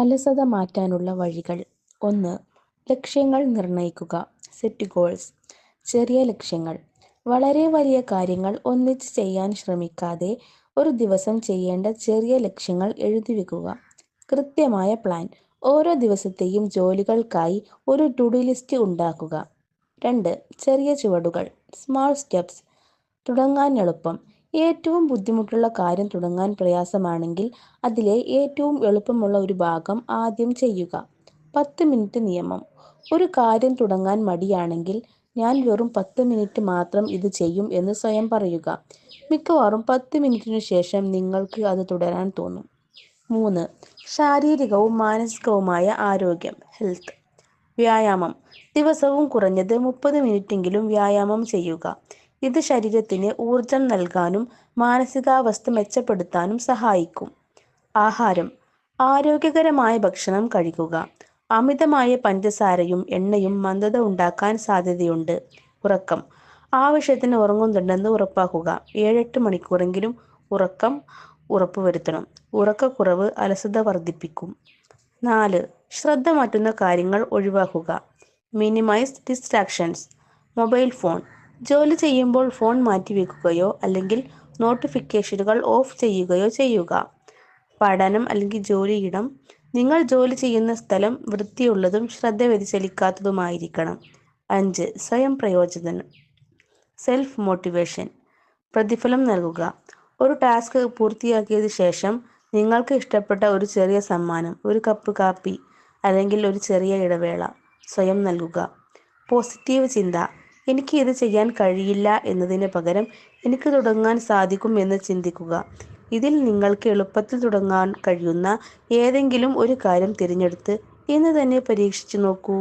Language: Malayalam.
അലസത മാറ്റാനുള്ള വഴികൾ. ഒന്ന് ലക്ഷ്യങ്ങൾ നിർണയിക്കുക. സെറ്റ് ഗോൾസ് ചെറിയ ലക്ഷ്യങ്ങൾ. വളരെ വലിയ കാര്യങ്ങൾ ഒന്നിച്ച് ചെയ്യാൻ ശ്രമിക്കാതെ ഒരു ദിവസം ചെയ്യേണ്ട ചെറിയ ലക്ഷ്യങ്ങൾ എഴുതി വെക്കുക കൃത്യമായ പ്ലാൻ ഓരോ ദിവസത്തെയും ജോലികൾക്കായി ഒരു ടു ഡു ലിസ്റ്റ് ഉണ്ടാക്കുക. രണ്ട് ചെറിയ ചുവടുകൾ. സ്മാൾ സ്റ്റെപ്സ് തുടങ്ങാൻ എളുപ്പം. ഏറ്റവും ബുദ്ധിമുട്ടുള്ള കാര്യം തുടങ്ങാൻ പ്രയാസമാണെങ്കിൽ അതിലെ ഏറ്റവും എളുപ്പമുള്ള ഒരു ഭാഗം ആദ്യം ചെയ്യുക. പത്ത് മിനിറ്റ് നിയമം. ഒരു കാര്യം തുടങ്ങാൻ മടിയാണെങ്കിൽ ഞാൻ വെറും പത്ത് മിനിറ്റ് മാത്രം ഇത് ചെയ്യും എന്ന് സ്വയം പറയുക. മിക്കവാറും പത്ത് മിനിറ്റിനു ശേഷം നിങ്ങൾക്ക് അത് തുടരാൻ തോന്നും. മൂന്ന്. ശാരീരികവും മാനസികവുമായ ആരോഗ്യം ഹെൽത്ത്. വ്യായാമം. ദിവസവും കുറഞ്ഞത് മുപ്പത് മിനിറ്റെങ്കിലും വ്യായാമം ചെയ്യുക. ഇത് ശരീരത്തിന് ഊർജം നൽകാനും മാനസികാവസ്ഥ മെച്ചപ്പെടുത്താനും സഹായിക്കും. ആഹാരം. ആരോഗ്യകരമായ ഭക്ഷണം കഴിക്കുക. അമിതമായ പഞ്ചസാരയും എണ്ണയും മന്ദത ഉണ്ടാക്കാൻ സാധ്യതയുണ്ട്. ഉറക്കം. ആവശ്യത്തിന് ഉറങ്ങുന്നുണ്ടെന്ന് ഉറപ്പാക്കുക. ഏഴെട്ട് മണിക്കൂറെങ്കിലും ഉറക്കം ഉറപ്പുവരുത്തണം. ഉറക്കക്കുറവ് അലസത വർദ്ധിപ്പിക്കും. നാല്. ശ്രദ്ധ മാറ്റുന്ന കാര്യങ്ങൾ ഒഴിവാക്കുക. Minimise distractions. Mobile phone. ജോലി ചെയ്യുമ്പോൾ ഫോൺ മാറ്റിവെക്കുകയോ അല്ലെങ്കിൽ നോട്ടിഫിക്കേഷനുകൾ ഓഫ് ചെയ്യുകയോ ചെയ്യുക. പഠനം അല്ലെങ്കിൽ ജോലിയിടം നിങ്ങൾ ജോലി ചെയ്യുന്ന സ്ഥലം വൃത്തിയുള്ളതും ശ്രദ്ധ വ്യതിചലിക്കാത്തതുമായിരിക്കണം. അഞ്ച് സ്വയം പ്രയോജനം. സെൽഫ് മോട്ടിവേഷൻ പ്രതിഫലം നൽകുക. ഒരു ടാസ്ക് പൂർത്തിയാക്കിയതിനു ശേഷം നിങ്ങൾക്ക് ഇഷ്ടപ്പെട്ട ഒരു ചെറിയ സമ്മാനം ഒരു കപ്പ് കാപ്പി അല്ലെങ്കിൽ ഒരു ചെറിയ ഇടവേള സ്വയം നൽകുക. പോസിറ്റീവ് ചിന്ത. എനിക്ക് ഇത് ചെയ്യാൻ കഴിയില്ല എന്നതിന് പകരം എനിക്ക് തുടങ്ങാൻ സാധിക്കും എന്ന് ചിന്തിക്കുക. ഇതിൽ നിങ്ങൾക്ക് എളുപ്പത്തിൽ തുടങ്ങാൻ കഴിയുന്ന ഏതെങ്കിലും ഒരു കാര്യം തിരഞ്ഞെടുത്ത് ഇന്ന് തന്നെ പരീക്ഷിച്ചു നോക്കൂ.